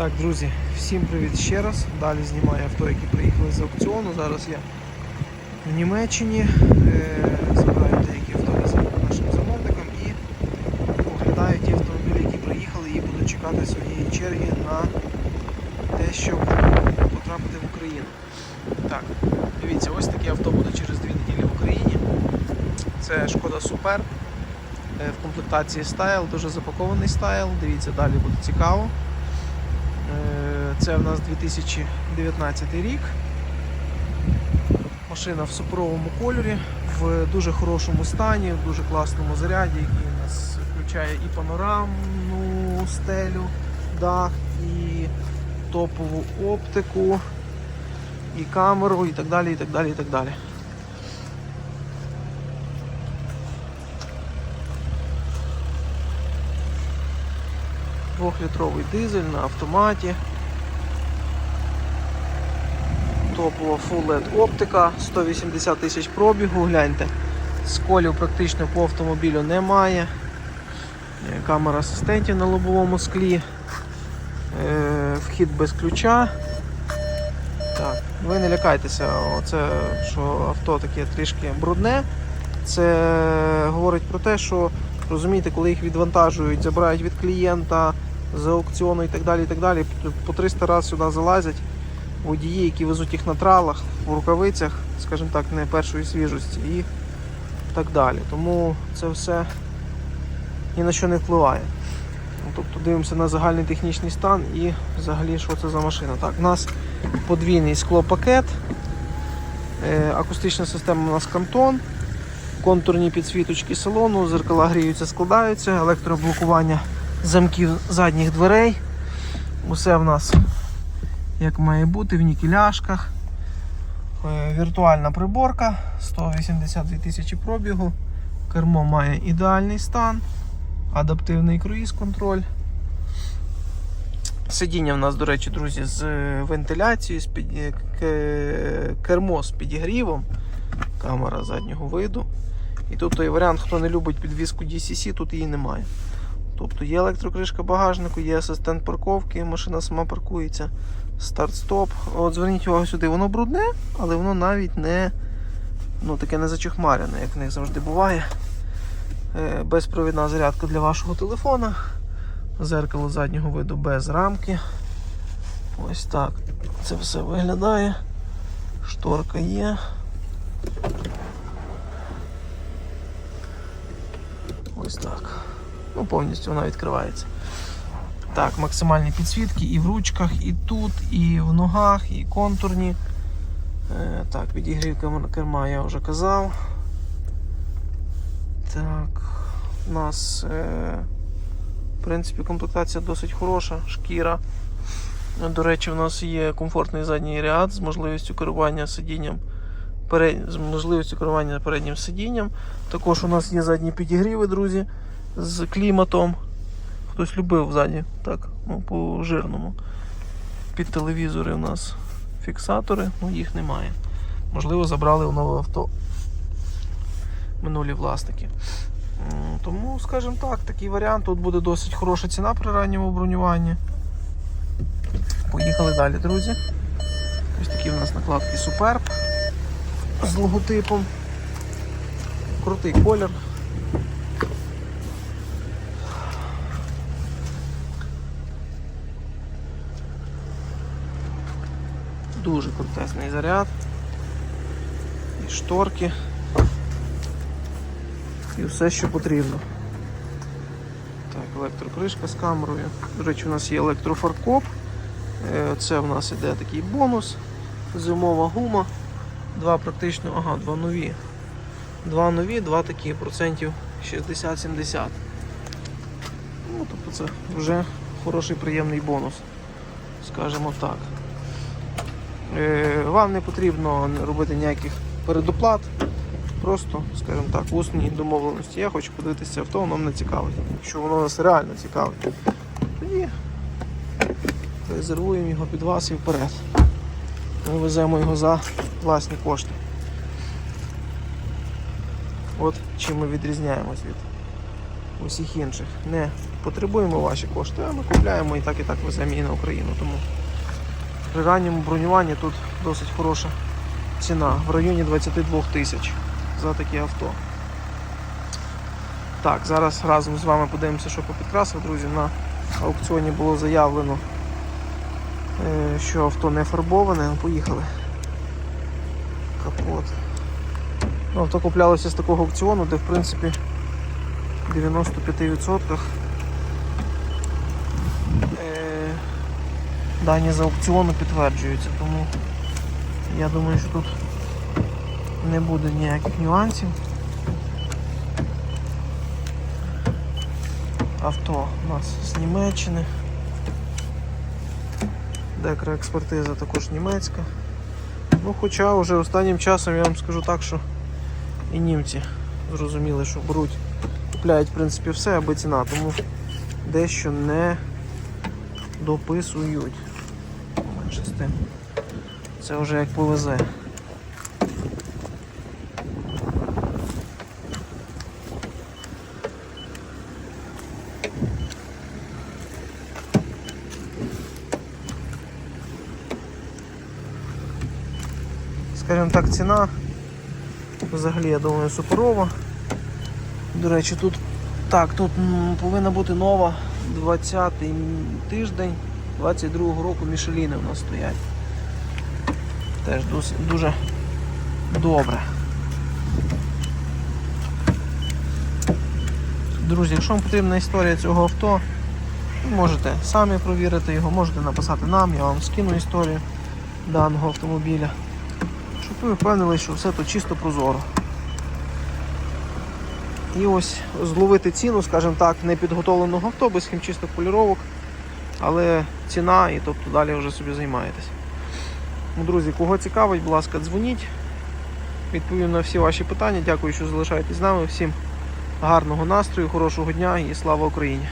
Так, друзі, всім привіт ще раз. Далі знімаю авто, які приїхали з аукціону. Зараз я в Німеччині е, забираю деякі авто нашим замовником і оглядаю ті автомобілі, які приїхали і буду чекати своєї черги на те, щоб потрапити в Україну. Так, дивіться, ось таке авто буде через дві неділі в Україні. Це шкода Супер. Е, В комплектації стайл, дуже запакований стайл. Дивіться, далі буде цікаво. Е, Це в нас 2019 рік. Машина в супровому кольорі, в дуже хорошому стані, в дуже класному заряді, який у нас включає і панорамну стелю, дах, і топову оптику, і камеру, і так далі, і так далі, і так далі. Двохлітровий дизель на автоматі. Топова Full LED оптика, 180 тисяч пробігу, гляньте. Сколів практично по автомобілю немає. Е, Камера асистентів на лобовому склі. Е, Вхід без ключа. Так, ви не лякайтеся, оце, що авто таке трішки брудне. Це говорить про те, що розумієте, коли їх відвантажують, забирають від клієнта з аукціону і так далі, і так далі, по 300 разів сюди залазять водії, які везуть їх на тралах, в рукавицях, скажімо так, не першої свіжості і так далі. Тому це все ні на що не впливає. Ну, Тобто дивимося на загальний технічний стан і взагалі що це за машина. Так, у нас подвійний склопакет, е, акустична система у нас Кантон, контурні підсвіточки салону, зеркала гріються, складаються, електроблокування замків задніх дверей. Усе в нас як має бути в нікеляшках. Е, Віртуальна приборка, 182 тисячі пробігу. Кермо має ідеальний стан, адаптивний круїз-контроль. Сидіння в нас, до речі, друзі, з е, вентиляцією, з під... е, кермо з підігрівом, камера заднього виду. І тут той варіант, хто не любить підвіску DCC, тут її немає. Тобто є електрокришка багажнику, є асистент парковки, машина сама паркується, старт-стоп. От зверніть увагу сюди, воно брудне, але воно навіть не ну, таке не зачухмарене, як в них завжди буває. Е, Безпровідна зарядка для вашого телефона. Зеркало заднього виду без рамки. Ось так це все виглядає. Шторка є. Ось так. Ну, повністю вона відкривається. Так, максимальні підсвітки і в ручках, і тут, і в ногах, і контурні. Е, так, підігрів керма я вже казав. Так, у нас, е, в принципі, комплектація досить хороша, шкіра. До речі, у нас є комфортний задній ряд з можливістю керування сидінням, перед- з можливістю керування переднім сидінням. Також у нас є задні підігріви, друзі, з кліматом. Хтось любив ззаді, так, ну, по жирному. Під телевізори у нас фіксатори, ну їх немає. Можливо, забрали в нове авто минулі власники. Тому, скажімо так, такий варіант. Тут буде досить хороша ціна при ранньому бронюванні. Поїхали далі, друзі. Ось такі в нас накладки Superb з логотипом. Крутий колір. Дуже крутесний заряд. І шторки. І все, що потрібно. Так, електрокришка з камерою. До речі, у нас є електрофаркоп. Е, Це в нас іде такий бонус. Зимова гума. Два практично, ага, два нові. Два нові, два такі процентів 60-70. Ну, тобто це вже хороший приємний бонус. Скажімо так. Е, Вам не потрібно робити ніяких передоплат. Просто, скажімо так, усній домовленості. Я хочу подивитися авто, воно мене цікавить. Якщо воно нас реально цікавить, тоді резервуємо його під вас і вперед. Ми веземо його за власні кошти. От чим ми відрізняємось від усіх інших. Не потребуємо ваші кошти, а ми купляємо і так і так веземо її на Україну. Тому при ранньому бронюванні тут досить хороша ціна в районі 22 тисяч за такі авто. Так, зараз разом з вами подивимося, що по підкрасах, друзі. На аукціоні було заявлено, е, що авто не фарбоване. Поїхали. Капот. Ну, авто куплялося з такого аукціону, де в принципі в 95% дані з аукціону підтверджуються, тому я думаю, що тут не буде ніяких нюансів. Авто у нас з Німеччини. Декра експертиза також німецька. Ну, хоча вже останнім часом я вам скажу так, що і німці зрозуміли, що беруть, купляють в принципі все, аби ціна, тому дещо не дописують. Менше. Це вже як повезе. Скажімо так, ціна взагалі, я думаю, суперова. До речі, тут так, тут повинна бути нова 20-й тиждень 22-го року Мішеліни у нас стоять. Теж дуже добре. Друзі, якщо вам потрібна історія цього авто, можете самі провірити його, можете написати нам, я вам скину історію даного автомобіля. Щоб ви впевнили, що все тут чисто прозоро. І ось зловити ціну, скажімо так, непідготовленого авто без хімчисток поліровок, але ціна і тобто далі вже собі займаєтесь. Ну, Друзі, кого цікавить, будь ласка, дзвоніть. Відповім на всі ваші питання. Дякую, що залишаєтесь з нами. Всім гарного настрою, хорошого дня і слава Україні!